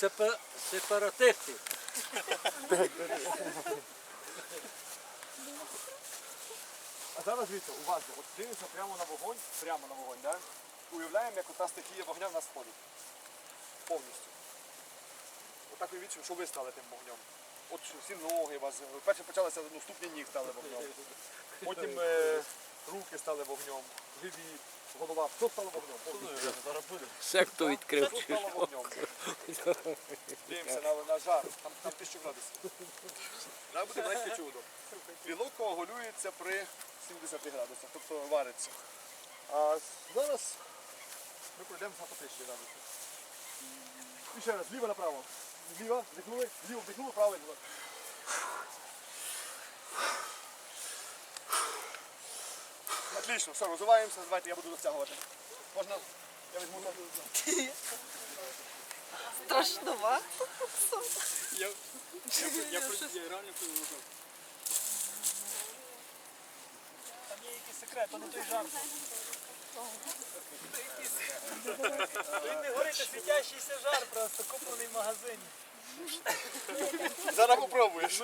Сепа- Сепаратисти. А зараз дивіться, уважно, от дивимося прямо на вогонь, прямо на вогонь, да? Уявляємо, як ота стихія вогня в нас входить. Повністю. Отак уявіть, що ви стали тим вогнем. От всі ноги у вас. Перше почалося, ну, ступні ніг стали вогнем. Потім е, руки стали вогнем, живіт, голова. Все стало вогнем. повністю. Секту відкрив. Все стало вогнем. Дивимося на, на жар, там, там 1000 градусів. Треба буде маленьке чудо. Білок коагулюється при 70 градусах, тобто вариться. А зараз ми пройдемо на по 1000 градусів. І ще раз, зліва направо. Зліва, вдихнули, зліво, вдихнули, право вдихнули. Отлично, все, розвиваємося, давайте я буду розтягувати. Можна? Я візьму ноги. Страшнова. Я, я, я, я реально прийду. Там є якийсь секрет, то не той жар. Він не горить, а світящийся жар просто, куплений в магазині. Зараз попробуєш.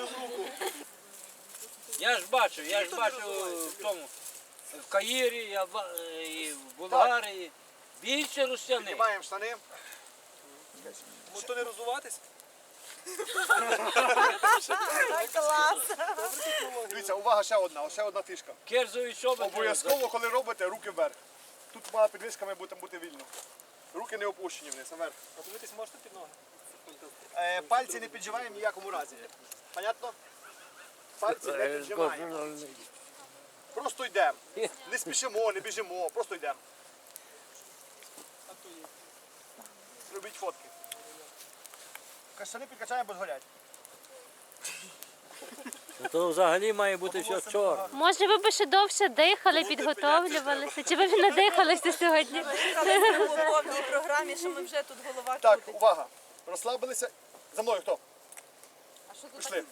Я ж бачив, я ж бачив в тому. В Каїрі, я ба- е, і в Болгарії. Більше русяни. Піднімаємо штани. Може то не розуватись? Клас. Дивіться, увага, ще одна, ще одна фішка. Керзові шоби. Обов'язково, коли робите, руки вверх. Тут мала підвіска має бути, бути вільно. Руки не опущені вниз, а вверх. Подивитись можете під ноги? Е, пальці не піджимаємо в ніякому разі. Понятно? Пальці не піджимаємо. Просто йдемо. Не спішимо, не біжимо, просто йдемо. Робіть фотки. Каштани підкачаємо, бо згорять. То взагалі має бути все чорне. Може, ви б ще довше дихали, підготовлювалися? Чи ви б надихалися сьогодні? Ми по повній програмі, що ми вже тут голова Так, крутить. увага. Розслабилися. За мною хто? А що тут Пішли.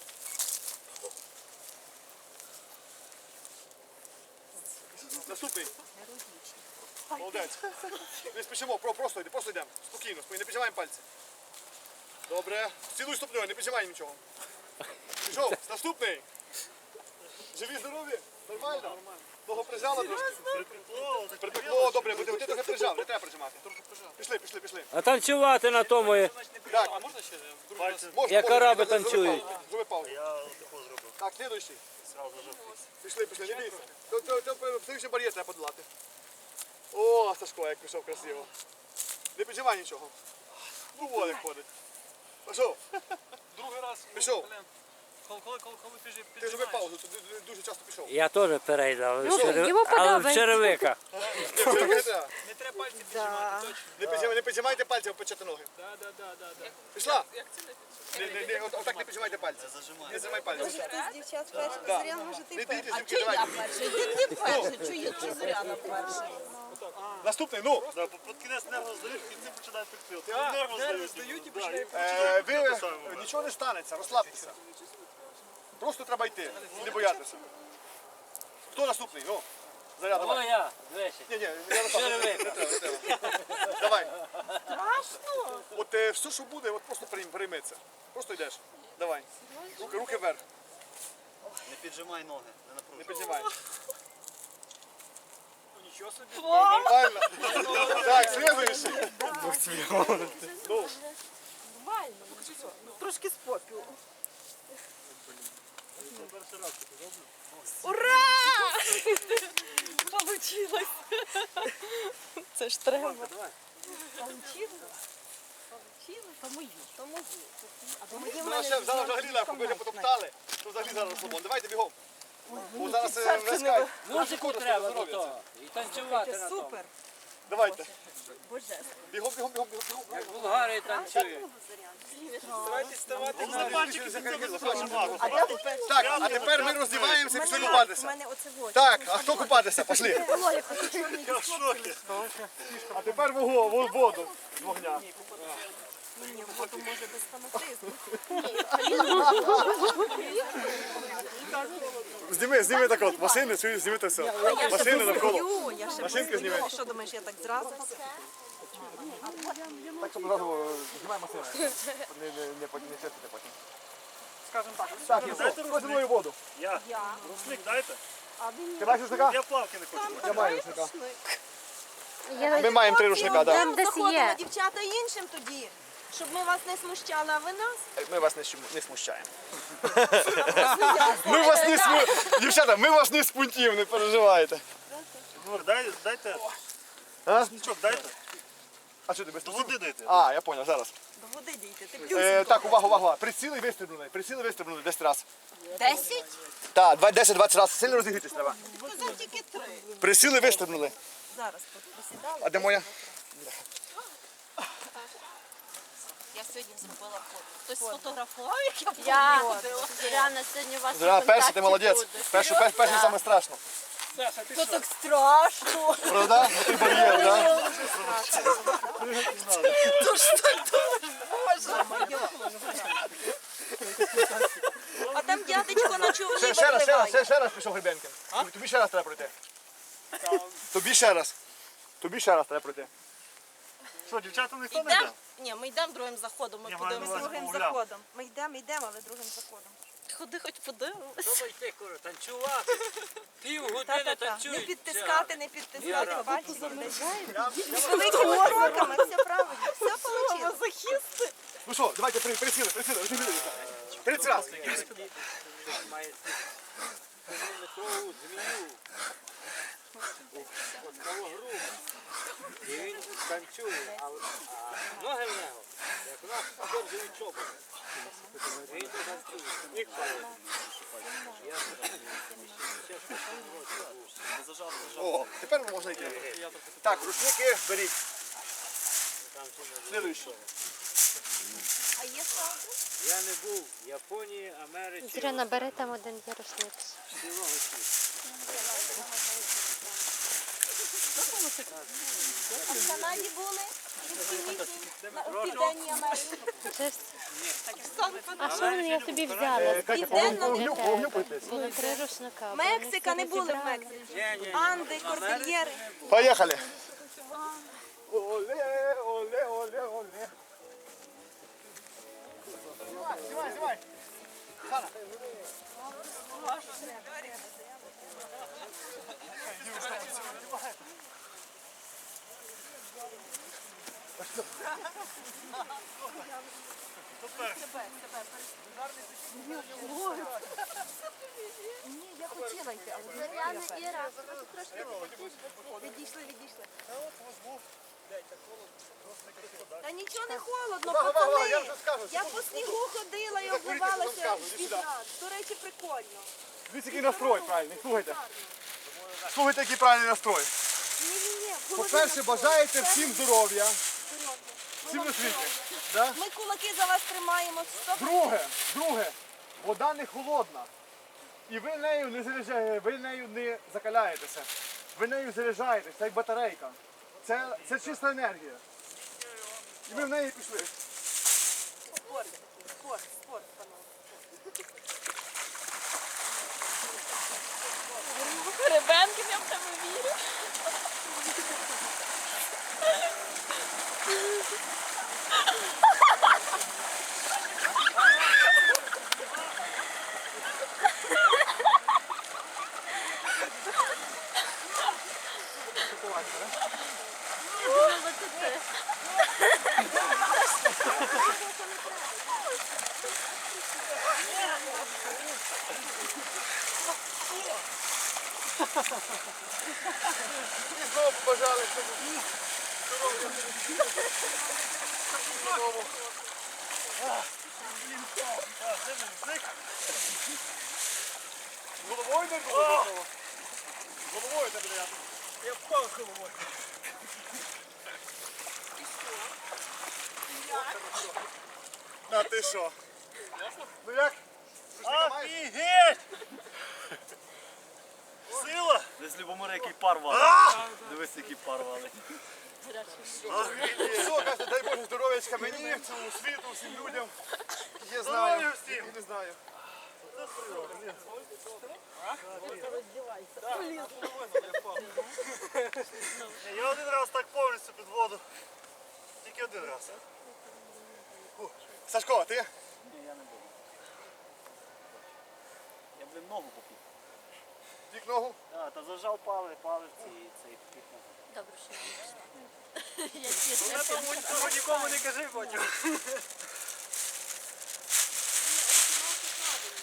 Наступний. Молодець. Не спішимо, просто йди, просто йдемо. Спокійно, спокійно, не піджимаємо пальці. Добре. Цілуй ступнею, не піджимай нічого. Пішов, наступний. Живі, здорові? Нормально? Ногу прижала трошки? Припекло, добре, бо ти трохи прижав, не треба прижимати. Пішли, пішли, пішли. А танцювати на тому, є. Так, А можна ще раз? можна. Як можна, араби зроби танцюють. Зроби паузу. Так, слідуючий. Пішли, пішли, не бійся. То, то, то, то, слідуючий бар'єр треба подолати. О, Сашко, як пішов красиво. Не піджимай нічого. Ну, як ходить. Пішов, Другий раз. Пішов. Коли, коли, коли, коли ти ж ти зроби паузу, дуже часто пішов. Я теж перейдав, Ну, йому але в подобається. черевиках. Не, треба. Не треба пальці піджимати, точно. не, піджимай- не піджимайте пальці, опечете ноги. Да, да, да, да, да. Пішла? Не, не, не, от, отак не піджимайте пальці. Не зажимай пальці. Ти з дівчат перший, Да. Зоряна, може ти Не перший. А чи я перший? Ти ти перший, чую, чи Зоряна перший. Наступний, ну. Під кінець нервно здають, в кінці починають підпити. А, нерви здають. і починають. Е, ви, нічого не станеться, розслабтеся. Просто треба йти, не боятися. Хто наступний? Ну, заряд, О, давай. я, дивися. Ні, ні, я не треба, не треба, Страшно. От е, все, що буде, от просто прийм- прийметься. Просто йдеш. Давай. Руки, руки вверх. Не піджимай ноги, не Не напружуй. піднімай. Ну, Нічого собі. Нормально. Так, слідуючий. Ну, Трошки з попілу. Ура! Получилось. Це ж треба. Получилось? Получилось? То мою. А то мої в зараз мене ще- зараз взагалі легко, ми вже потоптали. То взагалі зараз розслабон. Давайте бігом. Бо зараз е, вискай. Музику треба до того. І танцювати на тому. Супер. Давайте. Боже. Бігом, бігом, бігом, бігом. Як в танцюють. Давайте ставати на Так, а тепер ми роздіваємося і пішли купатися. Так, а хто купатися? Пішли. А тепер воду з вогня. Ні, воду може без фанатизму. Зніми, зніми так от, машини, чуєш, зніми то все. Машини навколо. Я ще Машинки. Ти Що думаєш, я так зразу? Так, щоб одразу знімай машини. Не, не, не, не, чистити потім. Скажем так. Так, я все, хто зі мною воду? Я. Рушник дайте. Ти маєш рушника? Я плавки не хочу. Я маю рушника. Ми маємо три рушника, так. Там десь є. дівчата іншим тоді. Щоб ми вас не смущали, а ви нас. Ми вас не, щу- не смущаємо. Ми вас не сму... Дівчата, ми вас не спунтів, не переживайте. Ігор, дай, дайте. А? Рушничок дайте. А що ти без води дайте. А, я понял, зараз. До води дійте. Ти Е, так, увага, увага, увага. Приціли вистрибнули, приціли вистрибнули 10 разів. Десять? Так, 10-20 разів. Сильно розігрітись треба. Сказав тільки три. Присіли, вистрибнули. Зараз посідали. А де моя? Я сьогодні зробила фото. Хтось сфотографував, як я Я ходила. реально сьогодні у вас Зра, перший, ти молодець. Перший, перший, перший саме страшно. То так страшно. Правда? Ну, Ти бар'єр, да? А там дядечко на човні Ще, ще раз, ще раз, ще, ще раз пішов Гребенкин. Тобі ще раз треба пройти. Тобі ще раз. Тобі ще раз треба пройти. Що, дівчата ніхто не йде? Ні, ми йдемо другим заходом. Ми маю подивимося. Другим погуляв. заходом. Ми йдемо, йдемо, але другим заходом. Ходи хоч подивимося. Що йти, кури, танцювати? Півгодини Та-та-та. Не танцюють. підтискати, не підтискати. Віра. Бачиш, з великими ознаками. Все правильно. Все вийшло. Захисти. Ну що, давайте при- присіли, присіли, розігрілися. 30 разів. Має змію. От того грубо. І він танцює, а, ноги в нього, як у нас подержують чоботи. Він то танцює. Ніг палить. О, тепер можна йти. Так, рушники беріть. Слідуючий. А є сауди? Я не був в Японії, Америці, Зря набери там один є рушник. цілого світу. А в Канаді були? І в Північній- в Південній Америці. А що я тобі взяла? Е, три рушника. Мексика не були в. Мексиці. Анди, Кордильєри. Поїхали. Оле, оле, оле, оле. Знімай, знімай. Хана. Ні, я хотіла йти, але відійшли, відійшли. Та нічого не холодно, пацани. я по снігу ходила і обливалася від. До речі, прикольно. Дивіться, який настрой правильний. Слухайте. Слухайте, який правильний настрой. Ні-ні-ні. По-перше, бажаєте всім здоров'я. Всім на світі. Да? Ми кулаки за вас тримаємо. Стоп. Друге, друге, вода не холодна. І ви нею не заряджає, ви нею не закаляєтеся. Ви нею заряджаєтесь, це як батарейка. Це, це чиста енергія. І ви в неї пішли. Спорт, спорт, спорт, І знову побажали, щоб Головою не було. Головою не буде. Я впав головою. А ти що? Ну як? Офігеть! Сила! Десь Любомир, який пар валить. Дивись, який пар валить. Все, каже, дай Боже здоров'ячка мені, цьому світу, всім людям. Я знаю, всім. не знаю. Я один раз так повністю під воду. Тільки один раз. Сашко, а ти? Ні, я не буду. Я, блін, ногу попів. Тік ногу. А, та зажав пали, палець і цей попів ногу. Що Ну, тому цього нікому не кажи потім.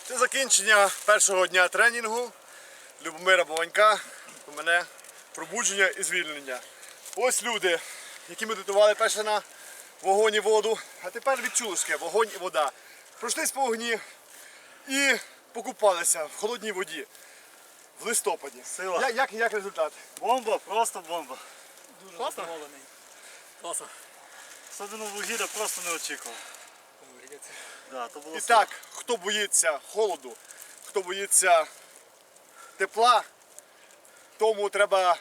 Це закінчення першого дня тренінгу Любомира Бованька. У мене пробудження і звільнення. Ось люди, які медитували перше на вогонь і воду, а тепер відчули що вогонь і вода. Пройшлись по вогні і покупалися в холодній воді в листопаді. Сила. Я- як, як результат? Бомба, просто бомба. Дуже задоволений. Класно. Особливо вугілля просто не очікував. Да, то було І так, хто боїться холоду, хто боїться тепла, тому треба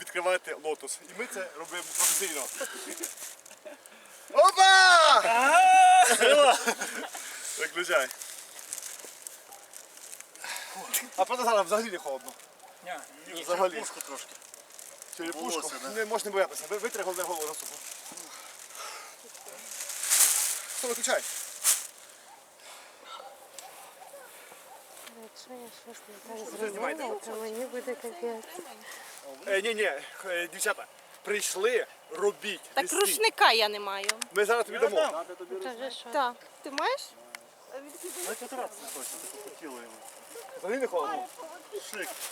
відкривати лотос. І ми це робимо професійно. Опа! Виключай. А правда зараз взагалі не холодно. Ні, взагалі. трошки. Черепушку. Не можна боятися. Витри головне голову на суху. Все, виключай. Якщо я щось не так зробила, то мені буде капець. Е, ні, ні, е, дівчата, прийшли, робіть. Так не рушника я не маю. Ми зараз тобі дамо. Вже що? Так. Ти маєш? Навіть отратися точно, таке по тілу йому. Взагалі не холодно. Шик.